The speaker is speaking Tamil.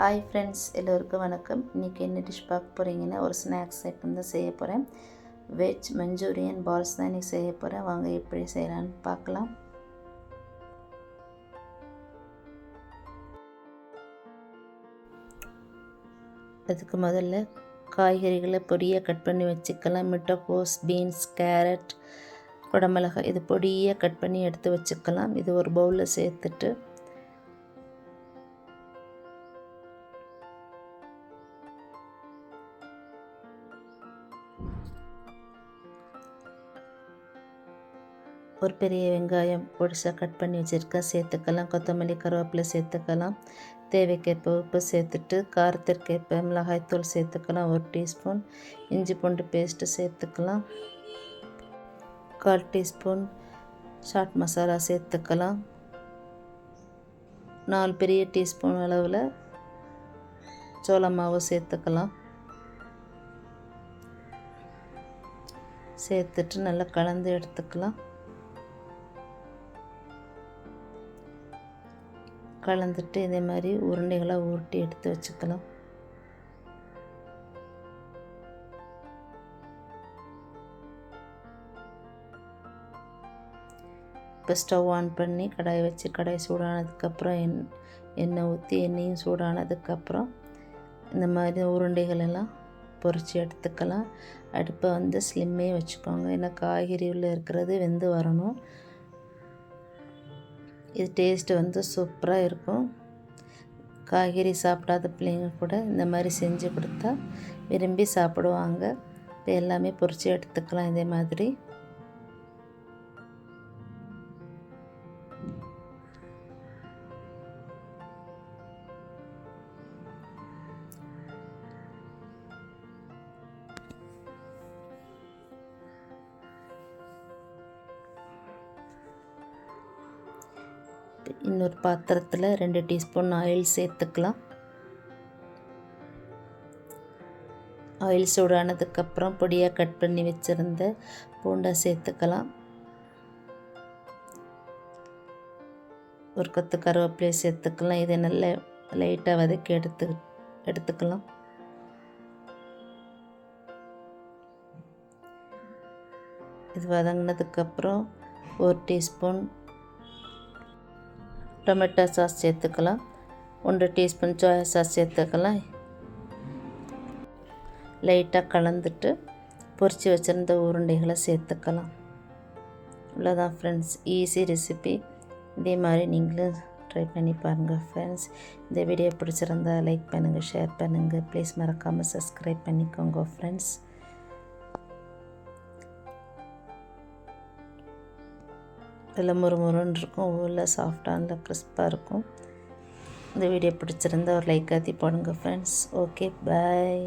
ஹாய் ஃப்ரெண்ட்ஸ் எல்லோருக்கும் வணக்கம். இன்றைக்கி என்ன டிஷ் பார்க்க போகிறீங்கன்னா ஒரு ஸ்நாக்ஸ் ஐட்டம் தான் செய்ய போகிறேன் வெஜ் மஞ்சூரியன் பால்ஸ் தான் இன்றைக்கி செய்ய போகிறேன் வாங்க எப்படி செய்யலான்னு பார்க்கலாம். அதுக்கு முதல்ல காய்கறிகளை பொடியாக கட் பண்ணி வச்சுக்கலாம். முட்டைக்கோஸ் பீன்ஸ் கேரட் குடமிளகாய் இது பொடியாக கட் பண்ணி எடுத்து வச்சுக்கலாம். இது ஒரு பவுலில் சேர்த்துட்டு ஒரு பெரிய வெங்காயம் பொடிசாக கட் பண்ணி வச்சுருக்கேன் சேர்த்துக்கலாம். கொத்தமல்லி கருவேப்பிலை சேர்த்துக்கலாம். தேவைக்கேற்ப உப்பு சேர்த்துட்டு காரத்திற்கேற்ப மிளகாய்த்தூள் சேர்த்துக்கலாம். ஒரு டீஸ்பூன். இஞ்சி பூண்டு பேஸ்ட்டு சேர்த்துக்கலாம். கால் டீஸ்பூன். சாட் மசாலா சேர்த்துக்கலாம். நாலு பெரிய டீஸ்பூன் அளவில் சோள மாவு சேர்த்துக்கலாம். சேர்த்துட்டு நல்லா கலந்து எடுத்துக்கலாம். கலந்துட்டு இதே மாதிரி உருண்டைகளாக உருட்டி எடுத்து வச்சுக்கலாம். இப்போ ஸ்டவ் ஆன் பண்ணி கடாயை வச்சு கடாய் சூடானதுக்கப்புறம் எண் எண்ணெய் ஊற்றி எண்ணெயும் சூடானதுக்கப்புறம் இந்த மாதிரி உருண்டைகள் எல்லாம் பொறிச்சு எடுத்துக்கலாம். அடுப்பை வந்து ஸ்லிம்மே வச்சுக்கோங்க. ஏன்னா காய்கறி உள்ளே இருக்கிறது வெந்து வரணும். இது டேஸ்ட்டு வந்து சூப்பராக இருக்கும். காய்கறி சாப்பிடாத பிள்ளைங்க கூட இந்த மாதிரி செஞ்சு கொடுத்தா விரும்பி சாப்பிடுவாங்க. இப்போ எல்லாமே பொறிச்சு எடுத்துக்கலாம் இதே மாதிரி. இன்னொரு பாத்திரத்தில் ரெண்டு டீஸ்பூன் ஆயில் சேர்த்துக்கலாம். ஆயில் சூடானதுக்கப்புறம் பொடியாக கட் பண்ணி வச்சுருந்த பூண்டை சேர்த்துக்கலாம். ஒரு கொத்து கருவேப்பிலையை சேர்த்துக்கலாம். இதை நல்லா லைட்டாக வதக்கி எடுத்து எடுத்துக்கலாம். இது வதங்கினதுக்கப்புறம் ஒரு டீஸ்பூன் டொமேட்டோ சாஸ் சேர்த்துக்கலாம். ஒன்று டீஸ்பூன் சோயா சாஸ் சேர்த்துக்கலாம். லைட்டாக கலந்துட்டு பொரித்து வச்சுருந்த உருண்டைகளை சேர்த்துக்கலாம். இவ்வளோதான் ஃப்ரெண்ட்ஸ் ஈஸி ரெசிபி இதே மாதிரி நீங்களும் ட்ரை பண்ணி பாருங்கள் ஃப்ரெண்ட்ஸ் இந்த வீடியோ பிடிச்சிருந்தா லைக் பண்ணுங்கள் ஷேர் பண்ணுங்கள் ப்ளீஸ் மறக்காமல் சப்ஸ்கிரைப் பண்ணிக்கோங்க ஃப்ரெண்ட்ஸ் இல்லை முறுமுறுன்னு இருக்கும். ஊரில் சாஃப்டாக இல்லை கிறிஸ்பாக இருக்கும். இந்த வீடியோ பிடிச்சிருந்தா ஒரு லைக் ஆற்றி போடுங்க ஃப்ரெண்ட்ஸ் ஓகே பாய்